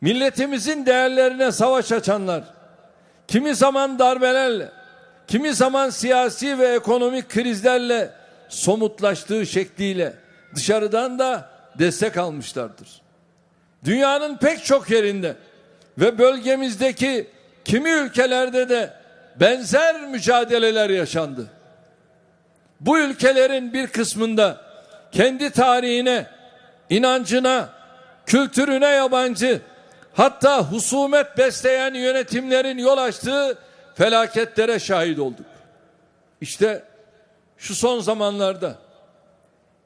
milletimizin değerlerine savaş açanlar, kimi zaman darbelerle, kimi zaman siyasi ve ekonomik krizlerle somutlaştığı şekliyle dışarıdan da destek almışlardır. Dünyanın pek çok yerinde ve bölgemizdeki kimi ülkelerde de benzer mücadeleler yaşandı. Bu ülkelerin bir kısmında kendi tarihine, inancına, kültürüne yabancı, hatta husumet besleyen yönetimlerin yol açtığı felaketlere şahit olduk. İşte şu son zamanlarda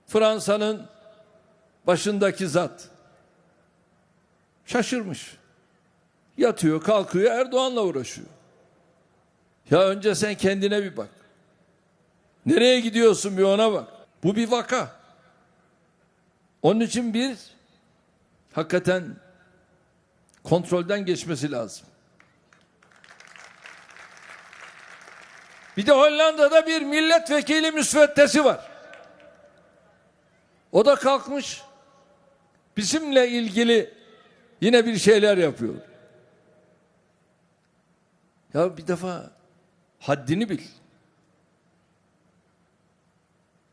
Fransa'nın başındaki zat şaşırmış. Yatıyor, kalkıyor, Erdoğan'la uğraşıyor. Ya önce sen kendine bir bak. Nereye gidiyorsun bir ona bak. Bu bir vaka. Onun için bir hakikaten kontrolden geçmesi lazım. Bir de Hollanda'da bir milletvekili müsveddesi var. O da kalkmış bizimle ilgili yine bir şeyler yapıyor. Ya bir defa haddini bil.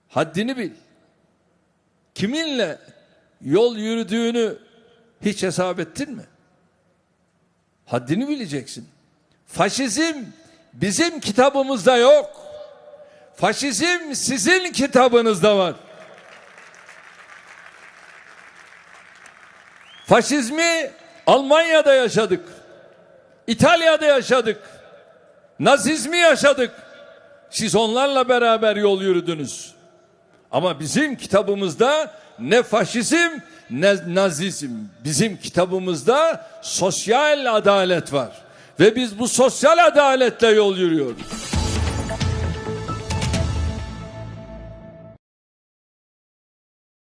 Haddini bil. Kiminle yol yürüdüğünü hiç hesap ettin mi? Haddini bileceksin. Faşizm bizim kitabımızda yok. Faşizm sizin kitabınızda var. Faşizmi Almanya'da yaşadık. İtalya'da yaşadık. Nazizmi yaşadık. Siz onlarla beraber yol yürüdünüz. Ama bizim kitabımızda ne faşizm ne nazizm. Bizim kitabımızda sosyal adalet var. Ve biz bu sosyal adaletle yol yürüyoruz.